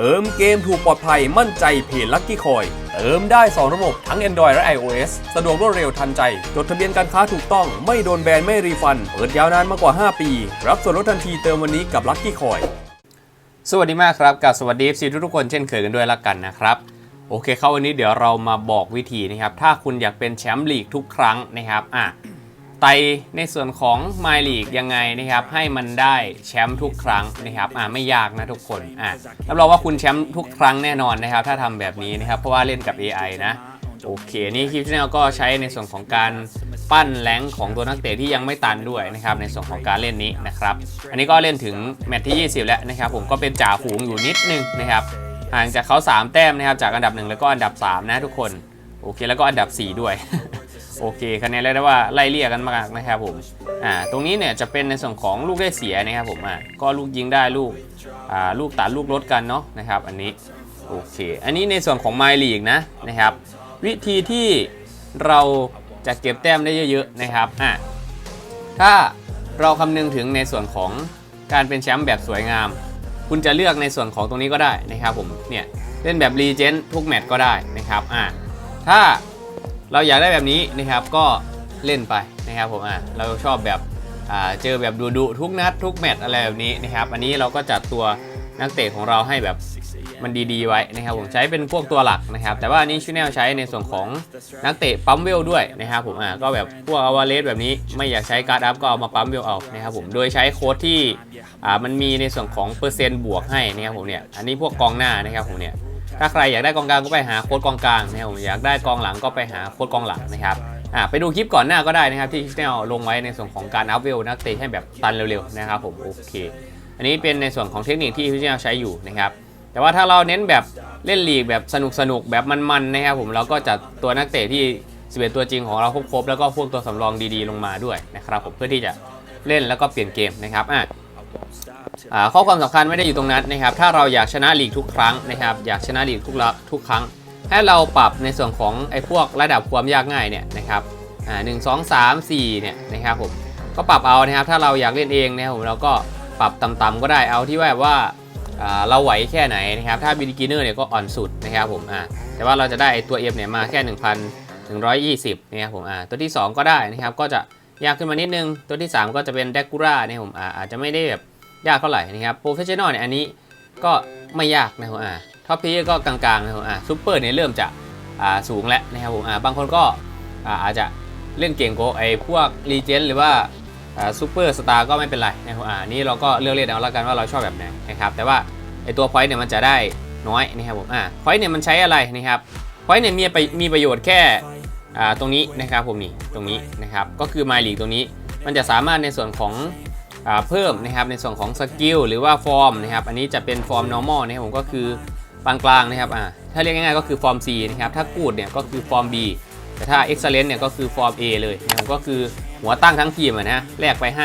เติมเกมถูกปลอดภัยมั่นใจเพจลั c กี้คอย เติมได้ 2 ระบบทั้ง Android และ iOS สะดวกรวดเร็วทันใจ จดทะเบียนการค้าถูกต้องไม่โดนแบนไม่รีฟัน เปิดยาวนานมากกว่า 5 ปี รับส่วนลดทันทีเติมวันนี้กับลั c กี้คอย สวัสดีมากครับกับสวัสดี FC ทุกๆคนเช่นเคยกันด้วยละกันนะครับโอเคเข้าวันนี้เดี๋ยวเรามาบอกวิธีนะครับถ้าคุณอยากเป็นแชมป์ลีกทุกครั้งนะครับอะ ไต่ในส่วนของ My League ยังไงนะครับให้มันได้แชมป์ทุกครั้งนะครับอะไม่ยากนะทุกคนอะรับรองว่าคุณแชมป์ทุกครั้งแน่นอนนะครับ ถ้าทำแบบนี้นะครับเพราะว่าเล่นกับ AI นะโอเค นี่คลิปที่เราก็ใช้ในส่วนของการปั้นแรงของตัวนักเตะที่ยังไม่ตันด้วยนะครับในส่วนของการเล่นนี้นะครับ อันนี้ก็เล่นถึงแมตช์ที่ 20 แล้วนะครับ ผมก็เป็นจ่าฝูงอยู่นิดนึงนะครับห่างจากเขา 3 แต้มนะครับจากอันดับ 1 แล้วก็อันดับ 3 นะทุกคน โอเคแล้วก็อันดับ 4 ด้วย โอเคคะแนนเรียกได้ว่าไล่เลี่ยกันมากนะครับผมอ่าตรงนี้เนี่ยจะเป็นในส่วนของลูกได้เสียนะครับผมอ่าก็ลูกยิงได้ลูกอ่าลูกตัดลูกลดกันเนาะนะครับอันนี้โอเคอันนี้ในส่วนของ My League นะนะครับ วิธีที่เราจะเก็บแต้มได้เยอะๆนะครับอะถ้าเราคำนึงถึงในส่วนของการเป็นแชมป์แบบสวยงาม คุณจะเลือกในส่วนของตรงนี้ก็ได้นะครับผมเนี่ยเล่นแบบรีเจนทุกแมตช์ก็ได้นะครับอะถ้า เราอยากได้แบบนี้นะครับก็เล่นไปนะครับผมอะเราชอบแบบเจอแบบดุๆทุกนัดทุกแมตช์อะไรแบบนี้นะครับอันนี้เราก็จัดตัวนักเตะของเราให้แบบมันดีๆไว้นะครับผมใช้เป็นพวกตัวหลักนะครับ แต่ว่าอันนี้ชูแนลใช้ในส่วนของนักเตะปั๊มเวลด้วยนะครับผมอ่าก็แบบพวกอวาเลสแบบนี้ไม่อยากใช้การ์ดอัพก็เอามาปั๊มเวลเอานะครับผมโดยใช้โค้ดที่อ่ามันมีในส่วนของเปอร์เซ็นต์บวกให้นะครับผมเนี่ยอันนี้พวกกองหน้านะครับผมเนี่ย ถ้าใครอยากได้กองกลางก็ไปหาโค้ดกองกลางนะครับผมอยากได้กองหลังก็ไปหาโค้ดกองหลังนะครับอ่าไปดูคลิปก่อนหน้าก็ได้นะครับที่ชูแนลลงไว้ในส่วนของการอัพเวลนักเตะให้แบบตันเร็วๆนะครับผมโอเค อันนี้เป็นในส่วนของเทคนิคที่พี่เจ้าใช้อยู่นะครับแต่ว่าถ้าเราเน้นแบบเล่นลีกแบบสนุกสนุกๆแบบมันๆนะครับผมเราก็จัดตัวนักเตะที่11ตัวจริงของเราครบๆแล้วก็พวกตัวสำรองดีๆลงมาด้วยนะครับผมเพื่อที่จะเล่นแล้วก็เปลี่ยนเกมนะครับอะอ่า ข้อความสำคัญไม่ได้อยู่ตรงนั้นนะครับ ถ้าเราอยากชนะลีกทุกครั้งนะครับ อยากชนะลีกทุกทุกครั้ง ให้เราปรับในส่วนของไอ้พวกระดับความยากง่ายเนี่ยนะครับอ่าหนึ่งสองสามสี่เนี่ยนะครับผม ก็ปรับเอานะครับ ถ้าเราอยากเล่นเองนะครับผมเราก็ปรับต่ำๆก็ได้เอาที่แบบว่าอ่าเราไหวแค่ไหนนะครับ ถ้า beginner เนี่ยก็อ่อนสุดนะครับผมอ่าแต่ว่าเราจะได้ตัว F เนี่ยมาแค่ 1,120นะครับผมอ่าตัวที่ 2 ก็ได้นะครับ ก็จะยากขึ้นมานิดนึง ตัวที่ 3 ก็จะเป็น d e c u r a นะครับผมอ่าอาจจะไม่ได้แบบ ยากเท่าไหร่นะครับ professional เนี่ยอันนี้ก็ไม่ยากนะครับอ่าท็อปพีก็กลางๆนะครับอ่าซูเปอร์เนี่ยเริ่มจะอ่าสูงแล้วนะครับผมอ่าบางคนก็อ่าอาจจะเล่นเก่งกว่าไอ้พวก Legend หรือว่าซูเปอร์สตาร์ก็ไม่เป็นไรนะครับอ่านี่เราก็เลือกเล่นเอาละกันว่าเราชอบแบบไหนนะครับแต่ว่าไอตัวพอยต์เนี่ยมันจะได้น้อยนะครับผมอ่าพอยต์เนี่ยมันใช้อะไรนะครับพอยต์เนี่ยมีไปมีประโยชน์แค่อ่าตรงนี้นะครับผมนี่ตรงนี้นะครับก็คือ My League ตรงนี้ มันจะสามารถในส่วนของอ เพิ่มนะครับในส่วนของสกิลหรือว่าฟอร์มนะครับอันนี้จะเป็นฟอร์ม normal นะครับผมก็คือปานกลางนะครับอ่าถ้าเรียกง่ายๆก็คือฟอร์ม C นะครับถ้ากูดเนี่ยก็คือฟอร์ม B แต่ถ้า excellent เนี่ยก็คือฟอร์ม A เลยนะครับก็คือหัวตั้งทั้งทีมอะนะแลกไป 5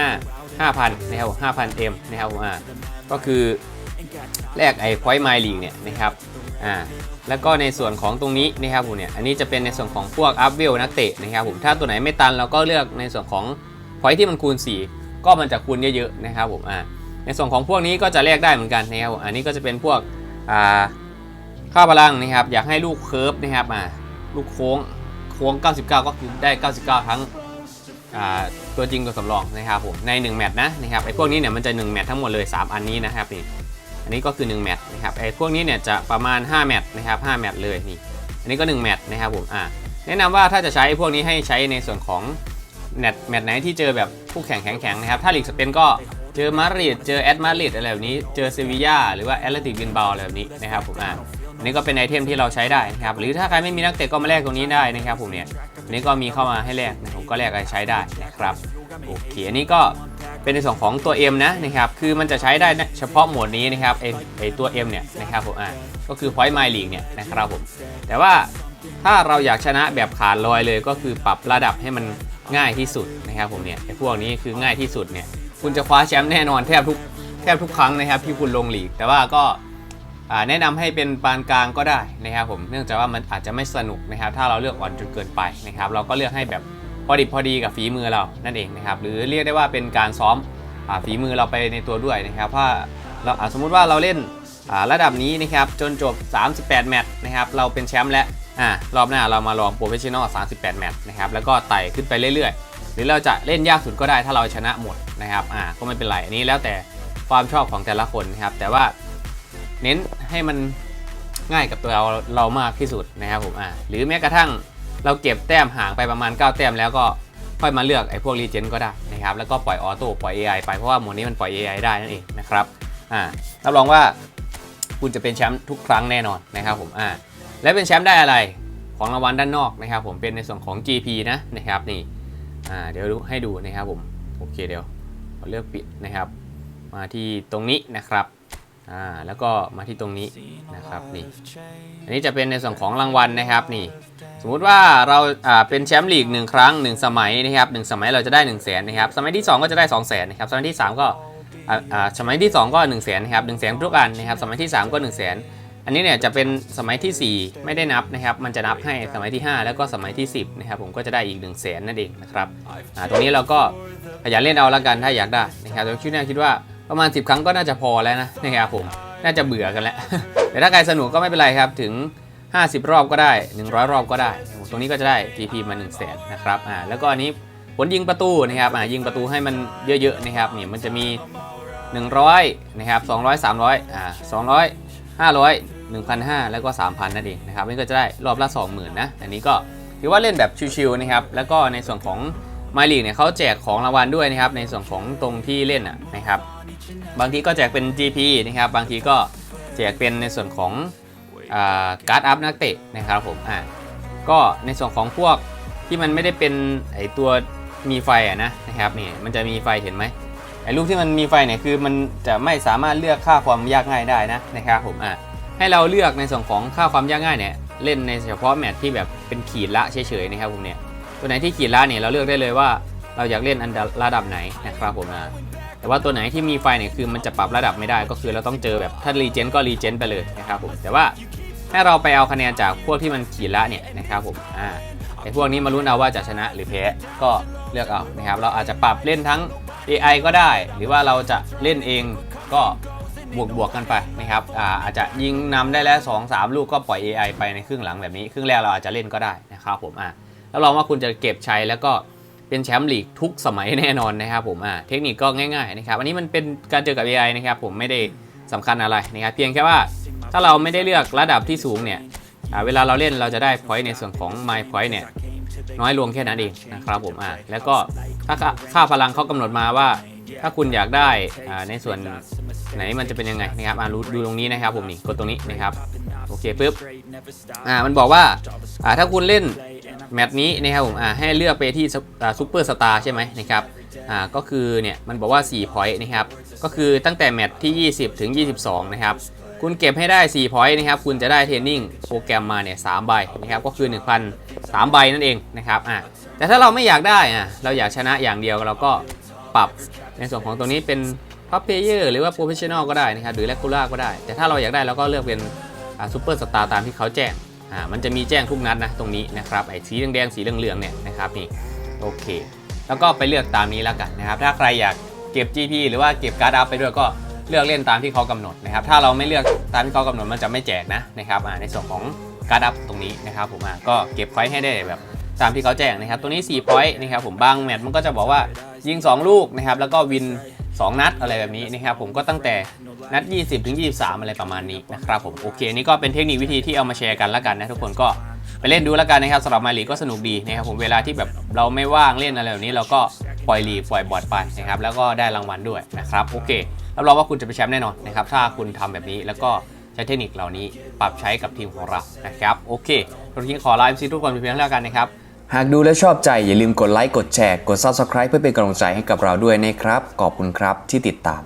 5,000นะครับ5,000 M นะครับผมอ่าก็คือแลกไอ้ point my league เนี่ยนะครับอ่าแล้วก็ในส่วนของตรงนี้นะครับผมเนี่ยอันนี้จะเป็นในส่วนของพวก up w e l นักเตะนะครับผมถ้าตัวไหนไม่ตันเราก็เลือกในส่วนของ point ที่มันคูณ 4 ก็มันจะคูณเยอะๆนะครับผมอ่าในส่วนของพวกนี้ก็จะแลกได้เหมือนกันนะครับอันนี้ก็จะเป็นพวกอ่าค่าพลังนะครับ อยากให้ลูกเคิร์ฟนะครับอ่าลูกโค้งโค้ง 99 ก็คือได้ 99 ทั้งตัวจริงตัวสำรองนะครับผมใน 1 แมตช์นะนะครับไอ้พวกนี้เนี่ยมันจะ 1 แมตช์ทั้งหมดเลย 3 อันนี้นะครับนี่อันนี้ก็คือ 1 แมตช์นะครับไอ้พวกนี้เนี่ยจะประมาณ 5 แมตช์นะครับ5แมตช์เลยนี่อันนี้ก็ 1 แมตช์นะครับผมอ่าแนะนำว่าถ้าจะใช้พวกนี้ให้ใช้ในส่วนของ แมตช์แมตช์ไหนที่เจอแบบคู่แข่งแข็งๆนะครับ ถ้าลีกสเปนก็เจอมาดริดเจอแอตมาดริดอะไรแบบนี้ เจอเซบีย่าหรือว่าแอตเลติกบินเบาอะไรแบบนี้นะครับผมอ่าอันนี้ก็เป็นไอเทมที่เราใช้ได้นะครับ หรือถ้าใครไม่มีนักเตะก็มาแลกตรงนี้ได้นะครับผมเนี่ยอันนี้ก็มีเข้ามาให้แลกนะผมก็แลกไปใช้ได้นะครับ โอเค อันนี้ก็เป็นในส่วนของตัว M นะนะครับ คือมันจะใช้ได้เฉพาะโหมดนี้นะครับไอไอตัว M เนี่ยนะครับผมอ่าก็คือ Point My League เนี่ยนะครับผม แต่ว่าถ้าเราอยากชนะแบบขาดลอยเลยก็คือปรับระดับให้มัน ง่ายที่สุดนะครับผมเนี่ยไอพวกนี้คือง่ายที่สุดเนี่ยคุณจะคว้าแชมป์แน่นอนแทบทุกแทบทุกครั้งนะครับที่คุณลงหลีก แต่ว่าก็แนะนำให้เป็นปานกลางก็ได้นะครับผมเนื่องจากว่ามันอาจจะไม่สนุกนะครับ ถ้าเราเลือกอ่อนจนเกินไปนะครับ เราก็เลือกให้แบบพอดิบพอดีกับฝีมือเรานั่นเองนะครับ หรือเรียกได้ว่าเป็นการซ้อมฝีมือเราไปในตัวด้วยนะครับถ้าเราสมมุติว่าเราเล่นระดับนี้นะครับจนจบ 38 แมตช์นะครับ เราเป็นแชมป์แล้ว อ่ารอบหน้าเรามาลองโปรเฟชชั่นอล38 แมตช์นะครับแล้วก็ไต่ขึ้นไปเรื่อยๆ หรือเราจะเล่นยากสุดก็ได้ถ้าเราชนะหมดนะครับอ่าก็ไม่เป็นไรอันนี้แล้วแต่ความชอบของแต่ละคนนะครับแต่ว่าเน้นให้มันง่ายกับตัวเราเรามากที่สุดนะครับผมอ่าหรือแม้กระทั่งเราเก็บแต้มห่างไปประมาณ 9 แต้มแล้วก็ค่อยมาเลือกไอ้พวกรีเจนก็ได้นะครับแล้วก็ปล่อยออโต้ปล่อย AI ไปเพราะว่าโหมดนี้มันปล่อย AI ได้นั่นเองนะครับอ่ารับรองว่าคุณจะเป็นแชมป์ทุกครั้งแน่นอนนะครับผมอ่า และเป็นแชมป์ได้อะไรของรางวัลด้านนอกนะครับ ผมเป็นในส่วนของ GP นะนะครับนี่อ่าเดี๋ยวให้ดูนะครับผมโอเคเดี๋ยวขอเลือกปิดนะครับ มาที่ตรงนี้นะครับอ่าแล้วก็มาที่ตรงนี้นะครับนี่อันนี้จะเป็นในส่วนของรางวัลนะครับนี่สมมุติว่าเราอ่าเป็นแชมป์ลีกหนึ่งครั้งหนึ่งสมัยนะครับหนึ่งสมัยเราจะได้1นึ่งแสนนะครับสมัยที่ 2 ก็จะได้2องแสนนะครับสมัยที่ 3 ก็อ่าสมัยที่ 2 ก็1นึ่งแสนนะครับหนึ่งแสนทุกอันนะครับสมัยที่ 3 ก็1นึ่งแสน อันนี้เนี่ยจะเป็นสมัยทีสี่ 4 ไม่ได้นับนะครับ มันจะนับให้สมัยที่ 5 แล้วก็สมัยที่ 10นะครับผมก็จะได้อีก1นึ่งแสนนั่นเองนะครับอ่าตรงนี้เราก็ขยันเล่นเอาละกันถ้าอยากได้นะครับแต่คิดว่าคิดว่าประมาณ 10 ครั้งก็น่าจะพอแล้วนะนะครับผมน่าจะเบื่อกันแล้ว แต่ถ้าใครสนุกก็ไม่เป็นไรครับถึง 50 รอบก็ได้ 100 รอบก็ได้ ตรงนี้ก็จะได้ GP มา 1 0 0 0 0แสนนะครับอ่าแล้วก็อันนี้ผลยิงประตูนะครับอ่ายิงประตูให้มันเยอะๆนะครับเนี่ยมันจะมี 100นะครับ200 300อ่า200 500 1,500 แล้วก็ 3,000 นั่นเองนะครับนี่ก็จะได้รอบละ 20,000 นะ อันนี้ก็ถือว่าเล่นแบบชิวๆนะครับ แล้วก็ในส่วนของมาลีเนี่ยเขาแจกของรางวัลด้วยนะครับ ในส่วนของตรงที่เล่นนะครับ บางทีก็แจกเป็น GP นะครับ บางทีก็แจกเป็นในส่วนของการ์ดอัพนักเตะนะครับผม อ่า ก็ในส่วนของพวกที่มันไม่ได้เป็นไอตัวมีไฟอะนะนะครับนี่ มันจะมีไฟเห็นไหม ไอรูปที่มันมีไฟเนี่ยคือมันจะไม่สามารถเลือกค่าความยากง่ายได้นะนะครับผมอ่าให้เราเลือกในส่วนของค่าความยากง่ายเนี่ยเล่นในเฉพาะแมตช์ที่แบบเป็นขีดละเฉยๆนะครับผมเนี่ยตัวไหนที่ขีดละเนี่ยเราเลือกได้เลยว่าเราอยากเล่นอันระดับไหนนะครับผมอ่าแต่ว่าตัวไหนที่มีไฟเนี่ยคือมันจะปรับระดับไม่ได้ ก็คือเราต้องเจอแบบถ้ารีเจนก็รีเจนไปเลยนะครับผมแต่ว่าให้เราไปเอาคะแนนจากพวกที่มันขีดละเนี่ยนะครับผมอ่าไอพวกนี้มาลุ้นเอาว่าจะชนะหรือแพ้ก็เลือกเอานะครับเราอาจจะปรับเล่นทั้ง AI ก็ได้ หรือว่าเราจะเล่นเองก็บวกบวกกันไปนะครับอาอาจจะยิงนำได้แล้ว 2 3 ลูกก็ปล่อย AI ไปในครึ่งหลังแบบนี้ ครึ่งแรกเราอาจจะเล่นก็ได้นะครับผมอ่าแล้วลองว่าคุณจะเก็บใช้แล้วก็เป็นแชมป์ลีกทุกสมัยแน่นอนนะครับผมอ่าเทคนิคก็ง่ายๆนะครับอันนี้มันเป็นการเจอกับ AI นะครับผมไม่ได้สำคัญอะไรนะครับเพียงแค่ว่าถ้าเราไม่ได้เลือกระดับที่สูงเนี่ยเวลาเราเล่นเราจะได้ point ในส่วนของ my point เนี่ย น้อยลงแค่นั้นเองนะครับผมอ่าแล้วก็ถ้าค่าพลังเขากำหนดมาว่า ถ้าคุณอยากได้อ่าในส่วนไหนมันจะเป็นยังไงนะครับอ่ารู้ดูตรงนี้นะครับผมนี่กดตรงนี้นะครับโอเคปุ๊บอ่ามันบอกว่าอ่าถ้าคุณเล่นแมตช์นี้นะครับผมอ่าให้เลือกไปที่ซูเปอร์สตาร์ใช่ไหมนะครับอ่าก็คือเนี่ยมันบอกว่า4 point นะครับก็คือตั้งแต่แมตช์ที่ 20 ถึง 22 นะครับ คุณเก็บให้ได้4 point นะครับ คุณจะได้เทรนนิ่งโปรแกรมมาเนี่ยสใบนะครับ ก็คือ 1,000 3ใบนั่นเองนะครับอะแต่ถ้าเราไม่อยากได้อะเราอยากชนะอย่างเดียวเราก็ปรับในส่วนของตรงนี้เป็น Top Player หรือว่า Professional ก็ได้นะครับ หรือ Regular ก็ได้ แต่ถ้าเราอยากได้เราก็เลือกเป็นอ่า Super Star ตามที่เขาแจ้งอ่ามันจะมีแจ้งทุกนัดนะตรงนี้นะครับไอ้สีแดงๆสีเหลืองๆเนี่ยนะครับนี่โอเค แล้วก็ไปเลือกตามนี้แล้วกันนะครับ ถ้าใครอยากเก็บ GP หรือว่าเก็บการ์ดอัพไปด้วยก็ เลือกเล่นตามที่เขากำหนดนะครับ ถ้าเราไม่เลือกตามที่เขากำหนดมันจะไม่แจกนะนะครับในส่วนของการ์ดอัพตรงนี้นะครับผมก็เก็บไว้ให้ได้แบบตามที่เขาแจ้งนะครับ ตัวนี้4 point นะครับผมบางแมตช์มันก็จะบอกว่ายิง 2 ลูกนะครับแล้วก็วิน 2 นัดอะไรแบบนี้นะครับผมก็ตั้งแต่นัด 20 ถึง 23 อะไรประมาณนี้นะครับผมโอเคนนี่ก็เป็นเทคนิควิธีที่เอามาแชร์กันแล้วกันนะทุกคนก็ไปเล่นดูแล้วกันนะครับสำหรับมาลีก็สนุกดีนะครับผมเวลาที่แบบเราไม่ว่างเล่นอะไรแบบนี้เราก็ ปล่อยลีปล่อยบอร์ดไปนะครับแล้วก็ได้รางวัลด้วยนะครับโอเครับรองว่าคุณจะเป็นแชมป์แน่นอนนะครับถ้าคุณทำแบบนี้แล้วก็ใช้เทคนิคเหล่านี้ปรับใช้กับทีมของเรานะครับโอเคทุกทีขอลา MC ทุกคนเป็นเพียงเท่านี้แล้วกันนะครับหากดูและชอบใจอย่าลืมกดไลค์กดแชร์กด Subscribe เพื่อเป็นกำลังใจให้กับเราด้วยนะครับขอบคุณครับที่ติดตาม